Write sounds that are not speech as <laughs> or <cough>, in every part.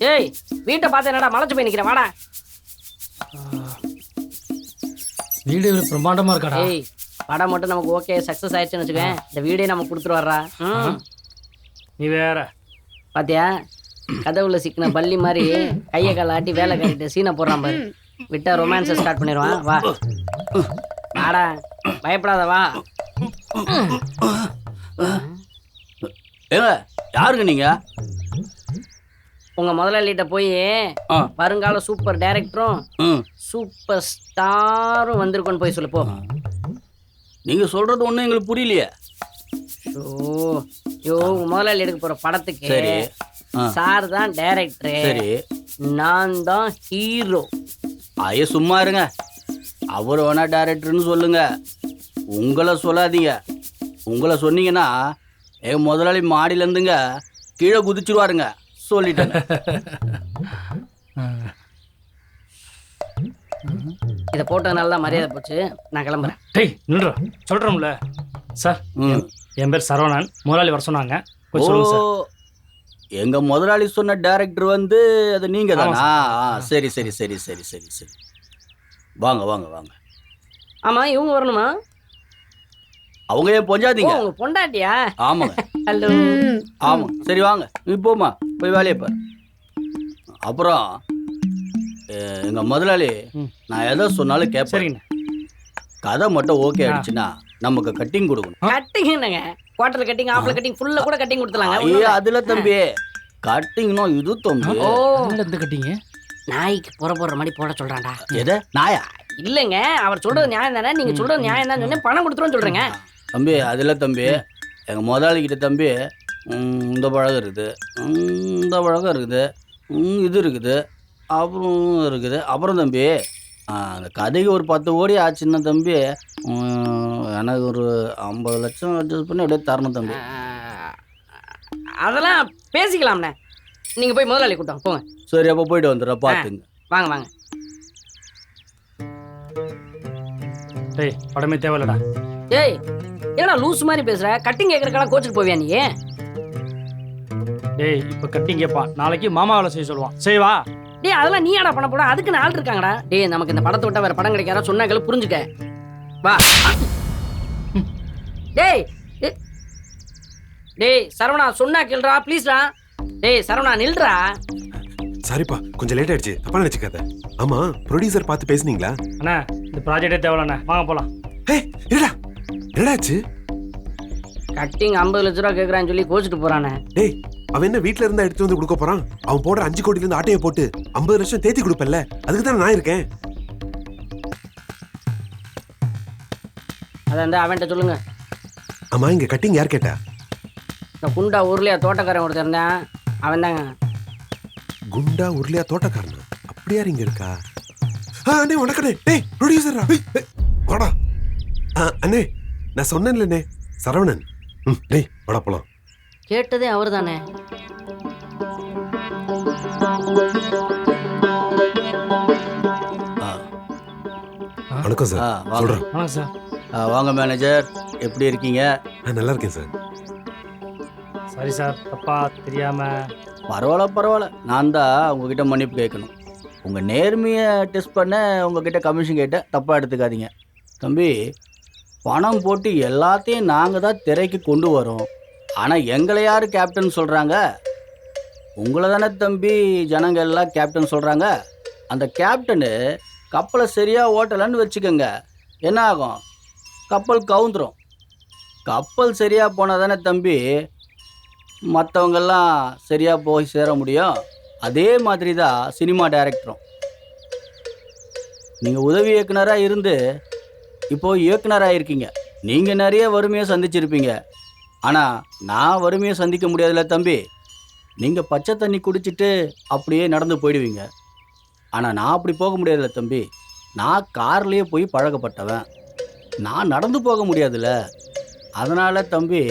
ஏய் வீட்டை பார்த்து என்னடா மலைச்சு போய் நிக்கிறேன் வாடா. வீடு இவ்வளவு பிரம்மாண்டமா இருக்காடா? ஏய் படம் மட்டும் நமக்கு ஓகே சக்ஸஸ் ஆயிடுச்சுன்னு வச்சுக்கேன் இந்த வீடே நம்ம கொடுத்துட்டு வர்றா. ம். நீ வேற. பாத்தியா? கதவுல சிக்கின பள்ளி மாதிரி கையை கால ஆட்டி வேலை கட்டிட்டு சீனை போடுறான் பாரு. விட்டா ரொமான்ஸை ஸ்டார்ட் பண்ணிடுவான். வா. வாடா. பயப்படாத வா. ஏங்க யாருங்க நீங்க? உங்க முதலாளிகிட்ட போய். வருங்கால சூப்பர் டைரக்டரும் சூப்பர் ஸ்டாரும் வந்திருக்கோன்னு போய் சொல்லு போ. நீங்க சொல்றது ஒண்ணும் எங்களுக்கு புரியலையே. ஓ யோ முதலாளி எடுக்க போற படத்துக்கு சரி. தான் டைரக்டர் சரி. நான் தான் ஹீரோ ஐய சும்மா இருங்க. அவர் வேணா டேரக்டர்னு சொல்லுங்க. உங்களை சொல்லாதீங்க. உங்களை சொன்னீங்கன்னா என் முதலாளி மாடியில இருந்துங்க கீழே குதிச்சிருவாருங்க. சொல்லிட்டேங்க இதை போட்டதுனால தான் மரியாதை போச்சு. நான் கிளம்புறேன். டேய் நில்றா. சொல்றோம்ல. சார் ம். என் பேர் சரவணன். முதலாளி வர சொன்னாங்க. ஓ கொஞ்சம் சொல்லுங்க சார். எங்க முதலாளி சொன்ன டைரக்டர் வந்து அது நீங்க தானா? ஆ, சரி சரி சரி சரி சரி சரி. வாங்க வாங்க வாங்க. ஆமா இவங்க வரணுமா? அவங்க ஏன் பொஞ்சாதீங்க உங்க பொண்டாட்டியா? ஆமாங்க. ஹலோ. ஆமா. சரி வாங்க. நீ போய் வேலையை பாரு. அப்புறம் எ- எங்க முதலாளி. நான் எதை சொன்னாலும் கேட்பேன் சரிங்கண்ணா. கதை மட்டும் ஓகே ஆயிடுச்சுன்னா நமக்கு கட்டிங் கொடுக்கணும். கட்டிங் என்னங்க குவார்டர் கட்டிங் ஆஃப்ல கட்டிங் ஃபுல்லா கூட கட்டிங் கொடுத்துலாங்க ஐயே அதுல தம்பி. கட்டிங்னோ இது தம்பி. ஓ. என்னடா இந்த கட்டிங்க? நாய்க்கு புற போடுற மாதிரி போட சொல்றான்டா. எதை? நாயா? இல்லைங்க. அவர் சொல்றது நியாயம் தானே? நீங்க சொல்றது நியாயம் தான் சொன்னேன். பணம் கொடுத்துருவோம் சொல்றேங்க. தம்பி அதுல தம்பி எங்க முதலாளி கிட்ட தம்பி இந்த பழகம் இருக்குது. இந்த பழகம் இருக்குது. ம், இது இருக்குது. அப்புறம் இருக்குது. அப்புறம் தம்பி அந்த கதைக்கு ஒரு பத்து கோடி ஆச்சுன்னா தம்பி எனக்கு ஒரு ஐம்பது லட்சம் அட்ஜஸ்ட் பண்ணி அப்படியே தரணும் தம்பி. அதெல்லாம் பேசிக்கலாம்ண்ணே. நீங்க போய் முதலாளி கூட்டம் போங்க. சரி அப்போ போயிட்டு வந்துடுறேன் பார்த்துங்க. வாங்க வாங்க. டேய் படமே தேவையில்லடா. ஏய் ஏடா லூஸ் மாதிரி பேசுற? கட்டிங் கேட்கறக்கெல்லாம் கோச்சுட்டு போவியா நீ? டேய் இப்போ கட்டிங் கேட்பான் நாளைக்கு மாமா வேலை செய்ய சொல்லுவான். சரி வா. டேய் அதெல்லாம் நீ ஆடா பண்ண போட அதுக்கு ஆள் இருக்காங்கடா டேய் நமக்கு இந்த படத்தை விட்டா வேற படம் கிடைக்காதா? சொன்னாக்கள் புரிஞ்சுக்க. வா. டேய் டேய். டேய் சரவணா சொன்னா கேளுடா ப்ளீஸ்டா டேய் சரவணா நில்றா. சாரிப்பா கொஞ்சம் லேட் ஆயிடுச்சு. தப்பா நினைச்சுக்காத. ஆமா ப்ரொடியூசர் பார்த்து பேசுனீங்களா? அண்ணா இந்த ப்ராஜெக்டே தேவையில்லண்ணே வாங்க போலாம். ஹே என்னடா என்னடா ஆச்சு கட்டிங் ஐம்பது லட்ச ரூபா கேட்குறான்னு சொல்லி கோச்சிட்டு போறானே. டேய் அவன் என்ன வீட்ல இருந்தா எடுத்து வந்து கொடுக்க போறான்? அவன் போடுற அஞ்சு கோடில இருந்து ஆட்டையை போட்டு ஐம்பது லட்சம் தேத்தி கொடுப்பல்ல அதுக்கு தான் நான் இருக்கேன். அதை வந்து அவன்கிட்ட சொல்லுங்க. ஆமா இங்க கட்டிங் யார் கேட்டா? இந்த குண்டா ஊர்லயா தோட்டக்காரன் ஒருத்தர் இருந்தான். அவன் தாங்க. குண்டா உருளையா தோட்டக்காரனா? அப்படியா இங்க இருக்கா? ஆ அண்ணே வணக்கண்ணே. டேய் ப்ரொடியூசரா வாடா. அண்ணே நான் சொன்னேன்ல அண்ணே சரவணன். ம் டேய் வாடா போலாம். கேட்டதே அவர் தானே ஆ வணக்கம் சார். சொல்றேன். வணக்கம் சார். ஆ, வாங்க மேனேஜர். எப்படி இருக்கீங்க? நான் நல்லா இருக்கேன் சார். சரி சார் தப்பா தெரியாம. பரவாயில்ல பரவாயில்ல. நான் தான் உங்ககிட்ட மன்னிப்பு கேட்கணும். உங்கள் நேர்மையை டெஸ்ட் பண்ண உங்ககிட்ட கமிஷன் கேட்ட தப்பாக எடுத்துக்காதீங்க. தம்பி பணம் போட்டு எல்லாத்தையும் நாங்கள் தான் திரைக்கு கொண்டு வரோம். ஆனால் எங்களை யார் கேப்டன் சொல்கிறாங்க உங்களை தானே தம்பி ஜனங்கள் எல்லாம் கேப்டன் சொல்கிறாங்க அந்த கேப்டனு கப்பலை சரியாக ஓட்டலைன்னு வச்சுக்கோங்க. என்ன ஆகும்? கப்பல் கவுந்துரும். கப்பல் சரியாக போனால் தானே தம்பி மற்றவங்கெல்லாம் சரியாக போய் சேர முடியும். அதே மாதிரி தான் சினிமா டைரக்டரும் நீங்கள் உதவி இயக்குனராக இருந்து இப்போ இயக்குனராக இருக்கீங்க நீங்கள் நிறைய வறுமையை சந்திச்சிருப்பீங்க. ஆனால் நான் வறுமையை சந்திக்க முடியாதுல்ல தம்பி. நீங்கள் பச்சை தண்ணி குடிச்சிட்டு அப்படியே நடந்து போயிடுவீங்க. ஆனால் நான் அப்படி போக முடியாதுல்ல தம்பி. நான் கார்லேயே போய் பழக்கப்பட்டவன். நான் நடந்து போக முடியாதுல்ல. அதனால் தம்பி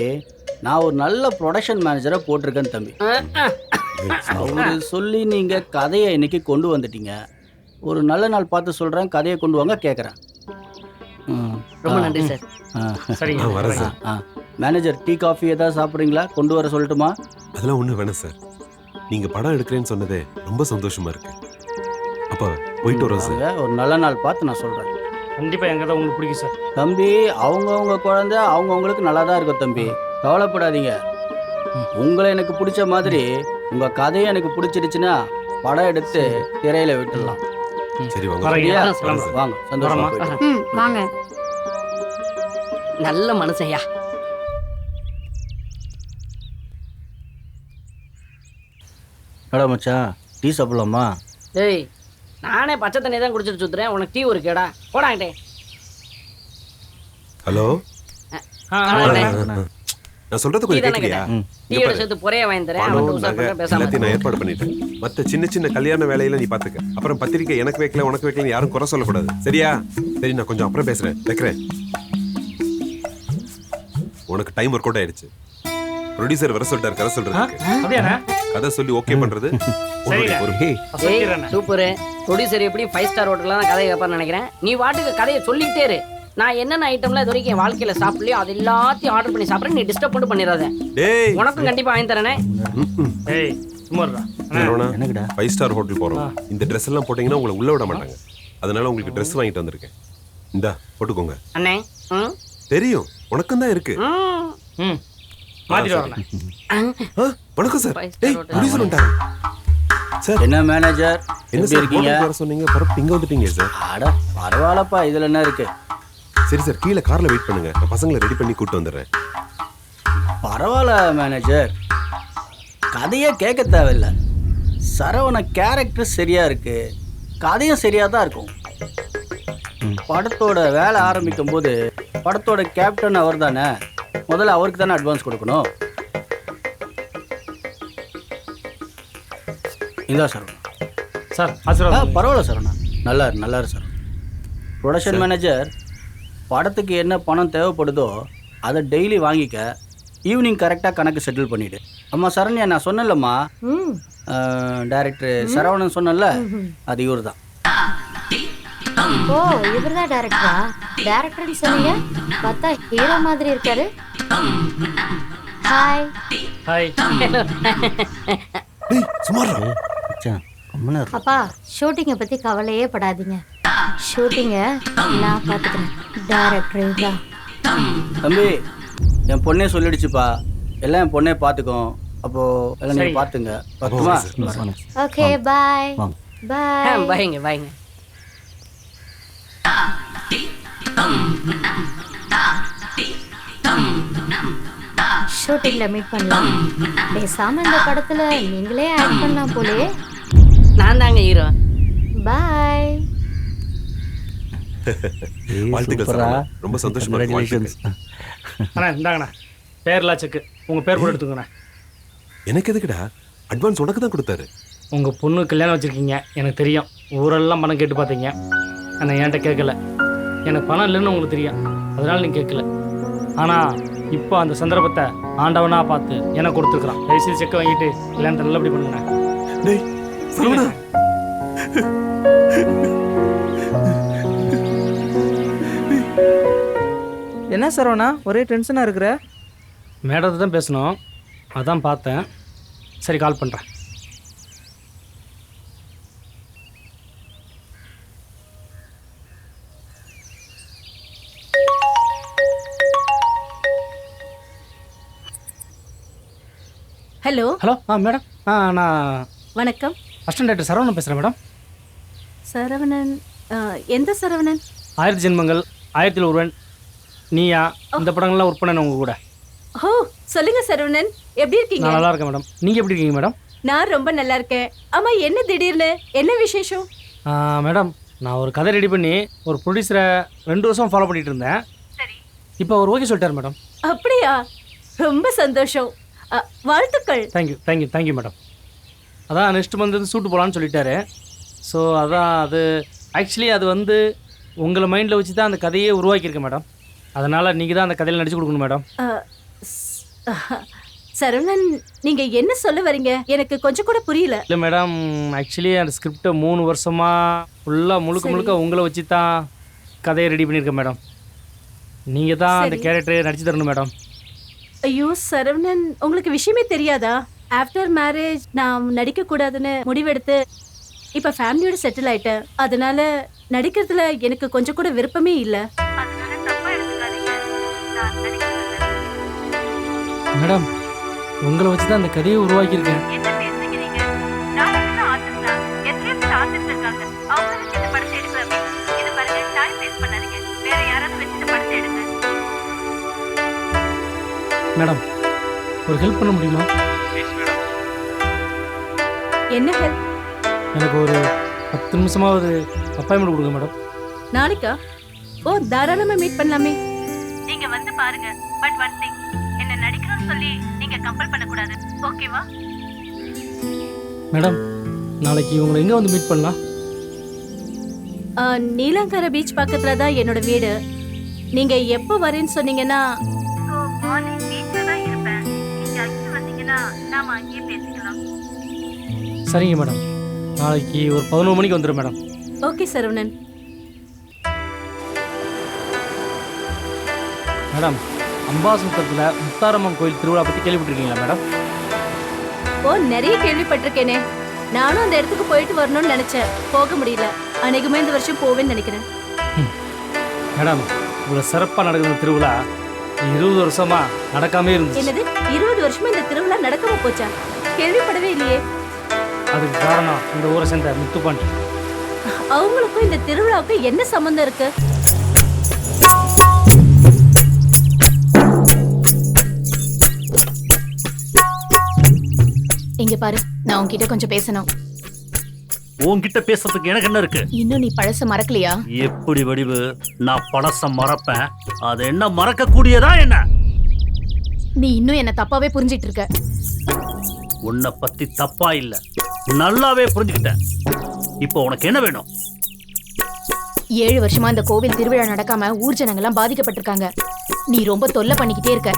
நான் ஒரு நல்ல ப்ரொடக்ஷன் மேனேஜரை போட்டிருக்கேன் தம்பி. அவரு சொல்லி நீங்கள் கதையை இன்னைக்கு கொண்டு வந்துட்டீங்க. ஒரு நல்ல நாள் பார்த்து சொல்கிறேன் கதையை கொண்டு வாங்க கேட்குறேன் ரொம்ப நன்றி சார். சரிங்க வரேன் சார். மேனேஜர் டீ காஃபி ஏதாவது சாப்பிட்றீங்களா? கொண்டு வர சொல்லட்டுமா? அதெல்லாம் ஒன்றும் வேணாம் சார். நீங்க படம் எடுக்கிறேன்னு சொன்னதே ரொம்ப சந்தோஷமா இருக்கு. அப்ப போயிட்டு வரோம் சார். ஒரு நல்ல நாள் பார்த்து நான் சொல்றேன். கண்டிப்பாக எங்கள் தான் உங்களுக்கு பிடிக்கும் சார். தம்பி அவங்கவுங்க குழந்தை அவங்கவுங்களுக்கு நல்லா தான் இருக்கும் தம்பி. கவலைப்படாதீங்க. உங்களை எனக்கு பிடிச்ச மாதிரி உங்க கதையும் எனக்கு பிடிச்சிருச்சுன்னா படம் எடுத்து திரையில விட்டுடலாம். சரி வாங்க. வாங்க சந்தோஷமா வாங்க. நல்ல மனுஷன்யா கடை மச்சான் டீ சாப்பிடலாமா? டேய் நானே பச்சை தண்ணி தான் குடிச்சிட்டு சுத்துறேன். உனக்கு டீ ஒரு கேடா. போடாங்கிட்டே ஹலோ. நான் சொல்றது கொஞ்சம் கேட்கலையா. டீயோட சேர்த்து பொறைய வாங்கி தரேன். அவன் பணம் உஷார் நகை பண்ண பேசாம எல்லாத்தையும் நான். ஏற்பாடு பண்ணிட்டேன். மத்த சின்ன சின்ன கல்யாண வேலையில நீ பாத்துக்க. அப்புறம் பத்திரிக்கை எனக்கு வைக்கல உனக்கு வைக்கல யாரும் குறை சொல்லக்கூடாது. சரியா? சரி நான் கொஞ்சம் அப்புறம் பேசுறேன். வைக்கிறேன். உனக்கு டைம் ஒர்க் அவுட் ஆயிடுச்சு. ப்ரொடியூசர் வர சொல்லிட்டாரு கதை சொல்றதுக்கு. கதை சொல்லி ஓகே பண்றது. <laughs> சூப்பரு. ப்ரொடியூசர் எப்படி ஃபைவ் ஸ்டார் ஹோட்டல்ல தான் கதை கேட்பான்னு நினைக்கிறேன். நீ வாட்டுக்கு கதையை சொல்லிட்டே இரு. நான் என்னென்ன ஐட்டம்லாம் இது வரைக்கும் என் வாழ்க்கையில சாப்பிடலையோ அது எல்லாத்தையும் ஆர்டர் பண்ணி சாப்பிட்றேன். நீ டிஸ்டர்ப் பண்ணி பண்ணிடாத. டேய். உனக்கும் கண்டிப்பா வாங்கி தரேனே. ஃபைவ் ஸ்டார் ஹோட்டல் போறோம். இந்த ட்ரெஸ் எல்லாம் போட்டீங்கன்னா உங்களை உள்ள விட மாட்டாங்க. அதனால உங்களுக்கு ட்ரெஸ் வாங்கிட்டு வந்திருக்கேன். இந்தா போட்டுக்கோங்க. அண்ணே தெரியும். உனக்கும் தான் இருக்கு. ம். ஆ, வணக்கம் சார். ப்ரொடியூசர் வந்துட்டாங்க சார். என்ன மேனேஜர் என்ன எப்படி சார் இருக்கீங்க? வர சொன்னீங்க? பரப்பு இங்க வந்துட்டீங்க சார். அட பரவாயில்லப்பா. இதுல என்ன இருக்கு? சரி சார் கீழே கார்ல வெயிட் பண்ணுங்க. நான் பசங்களை ரெடி பண்ணி கூட்டு வந்துடுறேன். பரவாயில்ல மேனேஜர் கதையே கேட்க தேவையில்ல. சரவண கேரக்டர் சரியா இருக்கு. கதையும் சரியா தான் இருக்கும் படத்தோட வேலை ஆரம்பிக்கும் போது படத்தோட கேப்டன் அவர் தானே முதல்ல அவருக்கு தானே அட்வான்ஸ் கொடுக்கணும்? இந்தா சரவணா சார் ஆ ஆசீர்வாதம் பரவாயில்ல சரவணா நல்லா இரு நல்லா இரு சார் ப்ரொடக்ஷன் மேனேஜர் படத்துக்கு என்ன பணம் தேவைப்படுதோ அதை டெய்லி வாங்கிக்க. ஈவினிங் கரெக்டாக கணக்கு செட்டில் பண்ணிவிடு அம்மா சரண்யா நான் சொன்னேன்லம்மா. ம். டைரக்டர் சரவணன் சொன்னேன்ல. அது இவர் தான் ஓ இவர்தான் டைரக்டரா டைரக்டர்னு சொன்னீங்க? பார்த்தா ஹீரோ மாதிரி இருக்காரு. ஹாய் ஹாய் டேய் சுமாரா? மச்சான். அப்பா ஷூட்டிங்கை பத்தி கவலையே படாதீங்க. ஷூட்டிங்கை நான் பார்த்துக்கிறேன். டைரக்டர் தான். தம்பி என் பொண்ணே சொல்லிடுச்சுப்பா. எல்லாம் என் பொண்ணே பார்த்துக்கும் அப்போ எல்லாம் சரி. நீங்கள் பார்த்துங்க ஓகே பாய் வாங்க. பாய் பாய்ங்க பாய்ங்க ஷூட்டிங்ல மீட் பண்ணலாம். பேசாம இந்த படத்துல நீங்களே ஆக்ட் பண்ணலாம் போலே. நான் தாங்க ஹீரோ பாய் வாழ்த்துக்கள் சூப்பரா. சரவணா. ரொம்ப சந்தோஷமா இருக்கு. அண்ணா இந்தாங்கண்ணா. பேர்லாம் செக்கு உங்கள் பேர் கூட எடுத்துக்கோண்ணே எனக்கு எதுக்குடா? அட்வான்ஸ் உனக்கு தான் கொடுத்தாரு. உங்கள் பொண்ணு கல்யாணம் வச்சுருக்கீங்க எனக்கு தெரியும். ஊரெல்லாம் பணம் கேட்டு பார்த்தீங்க. ஆனால் என்கிட்ட கேட்கல. எனக்கு பணம் இல்லைன்னு உங்களுக்கு தெரியும். அதனால நீ கேட்கல. ஆனால் இப்போ அந்த சந்தர்ப்பத்தை ஆண்டவனா பார்த்து எனக்கு கொடுத்துருக்குறான். தயவுசெய்து செக்கை வாங்கிட்டு கல்யாணத்தை நல்லபடி பண்ணுங்க. டேய் சரவணா. என்ன சரவணா? ஒரே டென்ஷனாக இருக்கிற? மேடத்தை தான் பேசணும். அதான் பார்த்தேன். சரி கால் பண்ணுறேன் ஹலோ ஹலோ ஆ மேடம் ஆ நான் வணக்கம். அசிஸ்டன்ட் டைரக்டர் சரவணன் பேசுகிறேன் மேடம் சரவணன் ஆ, எந்த சரவணன்? ஆயிரத்தி ஜென்மங்கள் ஆயிரத்தில் ஒருவன் நீயா இந்த படங்கள்லாம் ஒர்க் பண்ணேன் உங்கள் கூட. ஓ சொல்லுங்க சரவணன் எப்படி இருக்கீங்க? நான் நல்லா இருக்கேன் மேடம் நீங்கள் எப்படி இருக்கீங்க மேடம் நான் ரொம்ப நல்லா இருக்கேன். ஆமா என்ன திடீர்னு? என்ன விசேஷம்? ஆ, மேடம் நான் ஒரு கதை ரெடி பண்ணி ஒரு ப்ரொடியூசரை ரெண்டு வருஷம் ஃபாலோ பண்ணிட்டு இருந்தேன். இப்போ அவர் ஓகே சொல்லிட்டார் மேடம் அப்படியா? ரொம்ப சந்தோஷம். வாழ்த்துக்கள். Thank you thank you thank you madam அதான் நெக்ஸ்ட் மந்த் வந்து சூட்டு போகலான்னு சொல்லிட்டாரு. ஸோ அதான் அது ஆக்சுவலி அது வந்து உங்களை மைண்டில் வச்சு தான் அந்த கதையே உருவாக்கியிருக்கேன் மேடம் அதனால் நீங்கள் தான் அந்த கதையில் நடிச்சு கொடுக்கணும் மேடம் சரவணன் நீங்க என்ன சொல்ல வரீங்க? எனக்கு கொஞ்சம் கூட புரியல. இல்லை மேடம் ஆக்சுவலி அந்த ஸ்கிரிப்டை மூணு வருஷமாக ஃபுல்லாக முழுக்க. முழுக்க உங்களை வச்சு தான் கதையை ரெடி பண்ணியிருக்கேன் மேடம் நீங்கள் தான் அந்த. கேரக்டரை நடிச்சு தரணும் மேடம் ஐயோ சரவணன் உங்களுக்கு விஷயமே தெரியாதா? ஆஃப்டர் மேரேஜ் நான் நடிக்க கூடாதுன்னு முடிவெடுத்து இப்ப ஃபேமிலியோட செட்டில் ஆயிட்டேன். அதனால நடிக்கிறதுல எனக்கு கொஞ்சம் கூட விருப்பமே இல்ல. மேடம் உங்களை வச்சு தான் அந்த கதையை உருவாக்கியிருக்கேன். மேடம் ஒரு ஹெல்ப் பண்ண முடியுமா? என்ன ஹெல்ப் எனக்கு ஒரு பத்து நிமிஷமாவது அப்பாயின்மெண்ட் கொடுங்க மேடம். நாளைக்கா? ஓ தாராளமா மீட் பண்ணலாமே. நீங்க வந்து பாருங்க பட் ஒன் திங் என்ன நடிக்கணும்னு சொல்லி நீங்க கம்பல் பண்ண கூடாது ஓகேவா மேடம் நாளைக்கு உங்களை எங்கே வந்து மீட் பண்ணலாம்? நீலாங்கர பீச் பக்கத்துல தான் என்னோட வீடு. நீங்க எப்போ வரேன்னு சொன்னீங்கன்னா சரிங்க மேடம். நாளைக்கு ஒரு பதினோரு மணிக்கு வந்துடும் மேடம். ஓகே சரவணன். மேடம் அம்பாசமுத்திரத்தில் முத்தாரம்மன் கோயில் திருவிழா பற்றி கேள்விப்பட்டிருக்கீங்களா மேடம்? ஓ நிறைய கேள்விப்பட்டிருக்கேனே. நானும் அந்த இடத்துக்கு போயிட்டு வரணும்னு நினைச்சேன். போக முடியல. அநேகமா இந்த வருஷம் போவேன்னு நினைக்கிறேன். மேடம் இவ்வளோ சிறப்பாக நடக்கிற திருவிழா. இருபது வருஷமா நடக்காமே இருந்துச்சு. என்னது? இருபது வருஷமா இந்த திருவிழா நடக்காம போச்சா? கேள்விப்படவே இல்லையே. அதுக்கு காரணம் இந்த ஊரை சேர்ந்த முத்துப்பாண்டி. அவங்களுக்கும் இந்த திருவிழாவுக்கும் என்ன சம்பந்தம் இருக்கு? இங்க பாரு நான் உன்கிட்ட கொஞ்சம் பேசணும். உன்கிட்ட பேசுறதுக்கு எனக்கு என்ன இருக்கு? இன்னும் நீ பழச மறக்கலையா? எப்படி வடிவு? நான் பழசம் மறப்பேன். அது என்ன மறக்க கூடியதா என்ன? நீ இன்னும் என்ன தப்பாவே புரிஞ்சிட்டு இருக்க. உன்னை பத்தி தப்பா இல்ல. நல்லாவே புரிஞ்சுக்கிட்டேன். இப்போ உனக்கு என்ன வேணும்? ஏழு வருஷமா இந்த கோவில் திருவிழா நடக்காம ஊர் ஜனங்கள்லாம் பாதிக்கப்பட்டிருக்காங்க. நீ ரொம்ப தொல்லை பண்ணிக்கிட்டே இருக்க.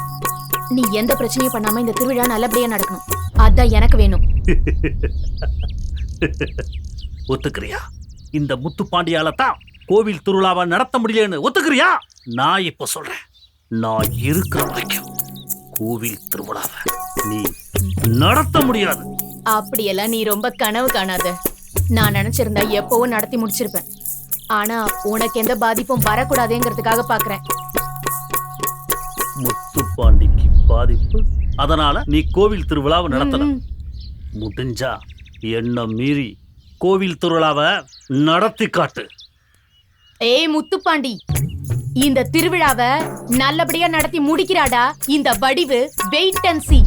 நீ எந்த பிரச்சனையும் பண்ணாம இந்த திருவிழா நல்லபடியா நடக்கணும். அதான் எனக்கு வேணும். <laughs> ஒத்துக்கிறியா? இந்த முத்துப்பாண்டியால தான் கோவில் திருவிழாவை நடத்த முடியலன்னு ஒத்துக்கிறியா? நான் இப்போ சொல்றேன். நான் இருக்கிற வரைக்கும் கோவில் திருவிழாவை நீ நடத்த முடியாது. அப்படியெல்லாம் நீ ரொம்ப கனவு காணாத. நான் நினைச்சிருந்தா எப்பவும் நடத்தி முடிச்சிருப்பேன். ஆனா உனக்கு எந்த பாதிப்பும் வரக்கூடாதுங்கிறதுக்காக பாக்குறேன். முத்துப்பாண்டிக்கு பாதிப்பு? அதனால நீ கோவில் திருவிழாவை நடத்தல ம், முடிஞ்சா என்ன மீறி கோவில் திருவிழாவை நடத்தி காட்டு. ஏய் முத்துப்பாண்டி. இந்த திருவிழாவை நல்லபடியா நடத்தி முடிக்கிறாடா? இந்த Vadivu wait and see.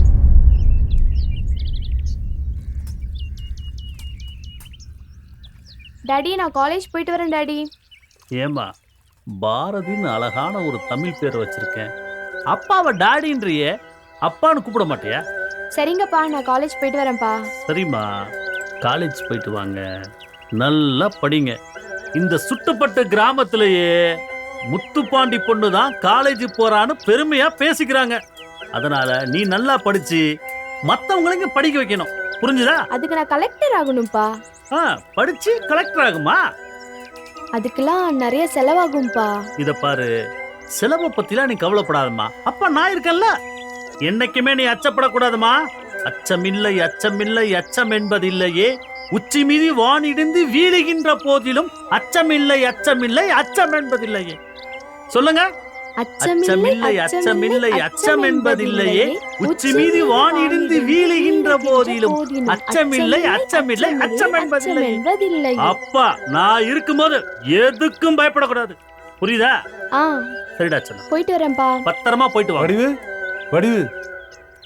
Daddy நான் காலேஜ் போயிட்டு வரேன் டாடி ஏமா பாரதின்னு அழகான ஒரு தமிழ் பேர் வச்சிருக்கேன். அப்பாவை டாடின்றியே அப்பான்னு கூப்பிட மாட்டியா? சரிங்கப்பா நான் காலேஜ் போயிட்டு வரேன்ப்பா. சரிம்மா காலேஜ் போயிட்டு வாங்க. நல்லா படிங்க. இந்த சுட்டுப்பட்ட கிராமத்திலேயே முத்துப்பாண்டி பொண்ணு தான் காலேஜ் போறான்னு பெருமையா பேசிக்கிறாங்க. அதனால நீ நல்லா படிச்சு மத்தவங்களையும் படிக்க வைக்கணும். புரிஞ்சுதா? அதுக்கு நான் கலெக்டர் ஆகணும்ப்பா. படிச்சு கலெக்டர் ஆகுமா? அதுக்கெல்லாம் நிறைய செலவாகும்ப்பா இத பாரு செலவை பத்திலாம் நீ கவலைப்படாதம்மா. அப்பா நான் இருக்கேன்ல. என்னைக்குமே நீ அச்சப்படக்கூடாதுமா. அச்சமில்லை அச்சமில்லை அச்சம் என்பதில்லையே. உச்சி மீறி வானிடிந்து வீழுகின்ற போதிலும் அச்சமில்லை அச்சமில்லை அச்சம் என்பதில்லையே. சொல்லுங்க. அச்சமில்லை அச்சமில்லை அச்சம் என்பதில்லையே உச்சி மீறி வானிடிந்து வீழுகின்ற போதிலும் அச்சமில்லை அச்சமில்லை அச்சம் என்பதில்லை அப்பா நான் இருக்கும்போது எதுக்கும் பயப்படக்கூடாது. புரியுதா? ஆ. சரிடா சொன்ன போயிட்டு வரேன்ப்பா. பத்திரமா போயிட்டு வாங்க. வடிவு வடிவு.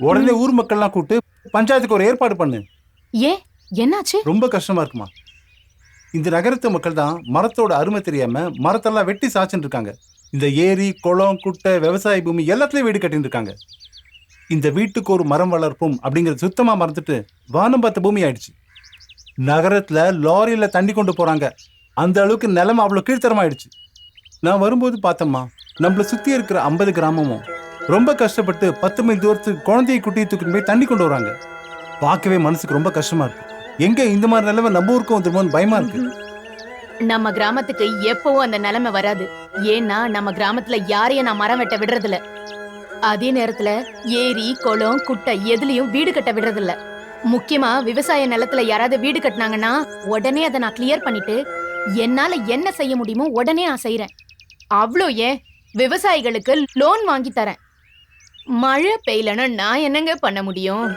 உடனே ஊர் மக்கள்லாம் கூப்பிட்டு பஞ்சாயத்துக்கு ஒரு ஏற்பாடு பண்ணு. ஏன் என்னாச்சு? ரொம்ப கஷ்டமா இருக்குமா? இந்த நகரத்து மக்கள் தான் மரத்தோட அருமை தெரியாம மரத்தெல்லாம் வெட்டி சாச்சுட்டு இருக்காங்க. இந்த ஏரி குளம் குட்டை விவசாய பூமி எல்லாத்துலேயும் வீடு கட்டின்னு இருக்காங்க இந்த வீட்டுக்கு ஒரு மரம் வளர்ப்போம் அப்படிங்கறது சுத்தமாக மறந்துட்டு வானம் பார்த்த பூமி ஆயிடுச்சு. நகரத்தில் லாரியில் தண்ணி கொண்டு போகிறாங்க அந்த அளவுக்கு நிலமை அவ்வளோ கீழ்த்தரமாயிடுச்சு நான் வரும்போது பார்த்தம்மா நம்மள சுற்றி இருக்கிற ஐம்பது கிராமமும் ரொம்ப கஷ்டப்பட்டு பத்து மைல் தூரத்துக்கு குழந்தையை குட்டியை தூக்கிட்டு போய் தண்ணி கொண்டு வராங்க. பார்க்கவே மனசுக்கு ரொம்ப கஷ்டமாக இருக்கு. எங்கே இந்த மாதிரி நிலமை நம்ம ஊருக்கும் வந்துருமோன்னு பயமாக இருக்குது நம்ம கிராமத்துக்கு எப்பவும் அந்த நிலைமை வராது. ஏன்னா நம்ம கிராமத்துல யாரையும் நான் மரம் வெட்ட விடுறதில்ல. அதே நேரத்துல ஏரி குளம் குட்டை எதுலயும் வீடு கட்ட விடுறதில்ல. முக்கியமா விவசாய நிலத்துல யாராவது வீடு கட்டினாங்கன்னா உடனே அதை நான் கிளியர் பண்ணிட்டு என்னால என்ன செய்ய முடியுமோ உடனே நான் செய்யறேன் அவ்வளோ ஏன்? விவசாயிகளுக்கு லோன் வாங்கி தரேன். மழை பெய்யலன்னா நான் என்னங்க பண்ண முடியும்?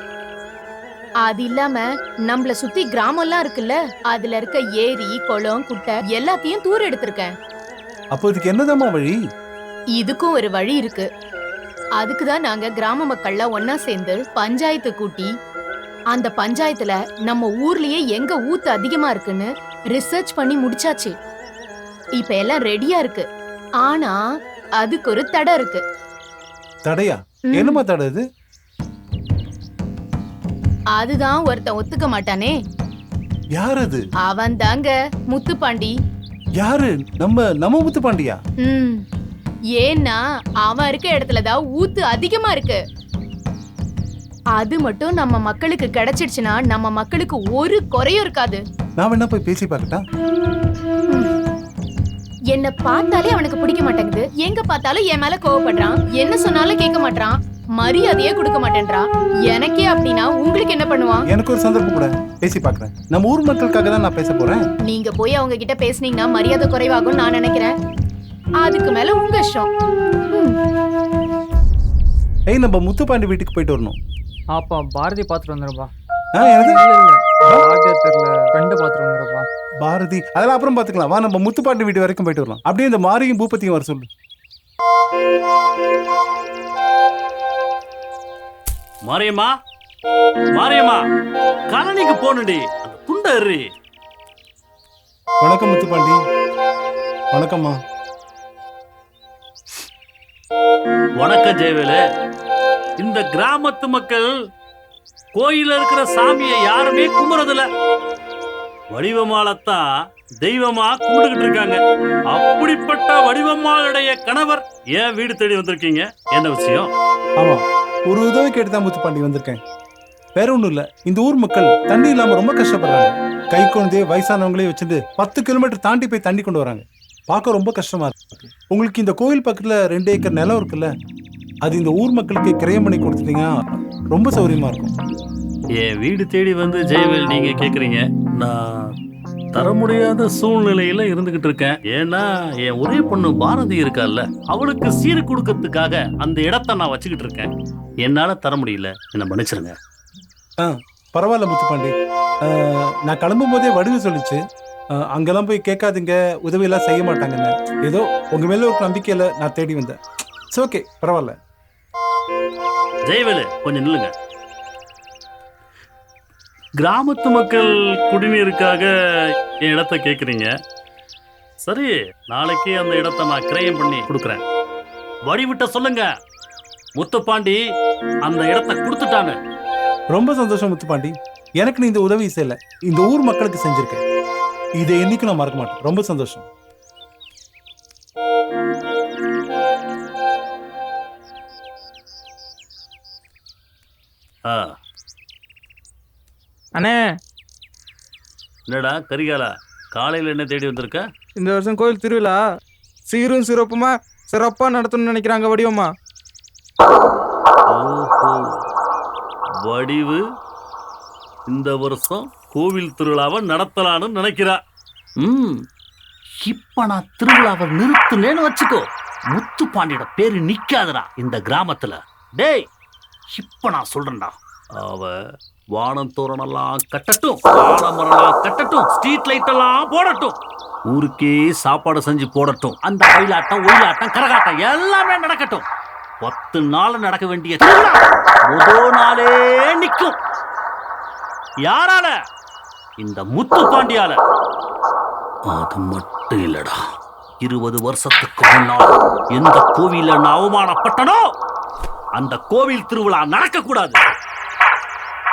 அது இல்லாம நம்மள சுத்தி கிராமம்லாம் இருக்குல்ல அதுல இருக்க ஏரி குளம் குட்டை எல்லாத்தையும் தூர் எடுத்திருக்கேன். அப்போ இதுக்கு என்னதாம்மா வழி? இதுக்கும் ஒரு வழி இருக்கு. அதுக்கு தான் நாங்க கிராம மக்கள்லாம் ஒன்னா சேர்ந்து பஞ்சாயத்து கூட்டி அந்த பஞ்சாயத்துல நம்ம ஊர்லயே எங்க ஊத்து அதிகமா இருக்குன்னு ரிசர்ச் பண்ணி முடிச்சாச்சு. இப்ப எல்லாம் ரெடியா இருக்கு. ஆனா அதுக்கு ஒரு தடை இருக்கு. தடையா? ம். என்னம்மா தடை இது? அதுதான் ஒருத்தன் ஒத்துக்க மாட்டானே. யார் அது அவன் தாங்க முத்துப்பாண்டி. யாரு? நம்ம நம்ம முத்து பாண்டியா ம். ஏன்னா அவன் இருக்க இடத்துல தான் ஊத்து அதிகமா இருக்கு. அது மட்டும் நம்ம மக்களுக்கு கிடைச்சிடுச்சுன்னா நம்ம மக்களுக்கு ஒரு குறையும் இருக்காது. நான் வேணா போய் பேசி பார்க்கட்டா? என்ன பார்த்தாலே அவனுக்கு பிடிக்க மாட்டேங்குது. எங்க பார்த்தாலும் என் மேல கோவப்படுறான். என்ன சொன்னாலும் கேட்க மாட்டான் மரியாதையே கொடுக்க மாட்டேன்றான் எனக்கே அப்படின்னா உங்களுக்கு என்ன பண்ணுவான்? எனக்கு ஒரு சந்தர்ப்பம் கூட. பேசி பார்க்கறேன் நம்ம ஊர் மக்களுக்காக தான் நான் பேச போறேன். நீங்க போய் அவங்க கிட்ட பேசுனீங்கன்னா மரியாதை குறைவாகும் நான் நினைக்கிறேன். அதுக்கு மேல உங்க இஷ்டம். ஏய் நம்ம முத்துப்பாண்டி வீட்டுக்கு போயிட்டு வரணும். ஆப்பா பாரதி இல்ல இல்ல. பாரதியா தெரியல ஃப்ரெண்டை பார்த்துட்டு வந்துடுப்பா பாரதி அதெல்லாம் அப்புறம் பாத்துக்கலாம் வா நம்ம முத்துப்பாண்டி வீட்டு வரைக்கும் போயிட்டு வரலாம். அப்படியே இந்த மாரியும் பூப்பத்தியும் வர சொல்லு. மாரியம்மா மாரியம்மா கலனிக்கு போனுடி துண்டை எறி. வணக்கம் முத்துப்பாண்டி. வணக்கம்மா. வணக்கம் ஜெயவேலு. இந்த கிராமத்து மக்கள் கோயில்ல இருக்கிற சாமியை யாருமே கும்புறதில்ல வடிவமாலத்தான் தெய்வமா கும்பிட்டுக்கிட்டு இருக்காங்க. அப்படிப்பட்ட வடிவமாளுடைய கணவர் ஏன் வீடு தேடி வந்திருக்கீங்க? என்ன விஷயம்? ஆமா. ஒரு உதவி கேட்டு தான் முத்துப்பாண்டி வந்திருக்கேன். வேற ஒன்றும் இல்லை. இந்த ஊர் மக்கள் தண்ணி இல்லாமல் ரொம்ப கஷ்டப்படுறாங்க. கை குழந்தையே வயசானவங்களே வச்சுட்டு பத்து கிலோமீட்டர் தாண்டி போய் தண்ணி கொண்டு வராங்க. பார்க்க ரொம்ப கஷ்டமா இருக்கு. உங்களுக்கு இந்த கோயில் பக்கத்தில் ரெண்டு ஏக்கர் நிலம் இருக்குல்ல அது இந்த ஊர் மக்களுக்கு கிரயம் பண்ணி கொடுத்துட்டீங்கன்னா ரொம்ப சௌரியமா இருக்கும். என் வீடு தேடி வந்து ஜெயவேல் நீங்க கேக்குறீங்க. நான் தர முடியாத சூழ்நிலையில இருந்துகிட்டு இருக்கேன். ஏன்னா என் ஒரே பொண்ணு பாரதி இருக்கால்ல அவளுக்கு சீர் கொடுக்கறதுக்காக அந்த இடத்த நான் வச்சுக்கிட்டு இருக்கேன். என்னால தர முடியல. என்ன மன்னிச்சிருங்க. பரவாயில்ல முத்துப்பாண்டி. அஹ், நான் கிளம்பும் போதே வடிவு சொல்லிச்சு. அஹ், அங்கெல்லாம் போய் கேட்காதீங்க. உதவி எல்லாம் செய்ய மாட்டாங்கன்னு. ஏதோ உங்க மேல ஒரு நம்பிக்கையில நான் தேடி வந்தேன். இட்ஸ் ஓகே பரவாயில்ல. ஜெயவேலு கொஞ்சம் நில்லுங்க. கிராமத்து மக்கள் குடிநீருக்காக என் இடத்த கேக்குறீங்க. சரி நாளைக்கு அந்த இடத்த நான் கிரயம் பண்ணி கொடுக்குறேன். வடிவிட்ட சொல்லுங்க. முத்துப்பாண்டி அந்த இடத்த கொடுத்துட்டான்னு ரொம்ப சந்தோஷம் முத்துப்பாண்டி. எனக்கு நீ இந்த உதவி செய்யல. இந்த ஊர் மக்களுக்கு செஞ்சிருக்கேன். இதை என்னைக்கும் நான் மறக்க மாட்டேன். ரொம்ப சந்தோஷம். ஆ. அண்ணே. என்னடா கரிகாலா காலையில் என்ன தேடி வந்திருக்க? இந்த வருஷம் கோயில் திருவிழா. சீரும் சிறப்புமா சிறப்பா நடத்தணும்னு நினைக்கிறாங்க வடிவம்மா. ஓஹோ. வடிவு இந்த வருஷம் கோவில் திருவிழாவை நடத்தலான்னு நினைக்கிறா. ம். இப்ப நான் திருவிழாவை நிறுத்துனேன்னு வச்சுக்கோ. முத்துப்பாண்டியோட பேரு நிக்காதுடா இந்த கிராமத்துல. டேய் இப்ப நான் சொல்றேன்டா. அவ வானம் தோரணெல்லாம் கட்டட்டும் வானமரெல்லாம் கட்டட்டும் ஸ்ட்ரீட் லைட் எல்லாம் போடட்டும். ஊருக்கே சாப்பாடு செஞ்சு போடட்டும் அந்த ஒயிலாட்டம் ஒயிலாட்டம் கரகாட்டம் எல்லாமே நடக்கட்டும். பத்து நாள் நடக்க வேண்டிய முதல் நாளே நிக்கும் யாரால? இந்த முத்து பாண்டியால. அது மட்டும் இல்லடா. இருபது வருஷத்துக்கு முன்னால் எந்த கோவில்ல நான் அவமானப்பட்டனோ அந்த கோவில் திருவிழா நடக்க கூடாது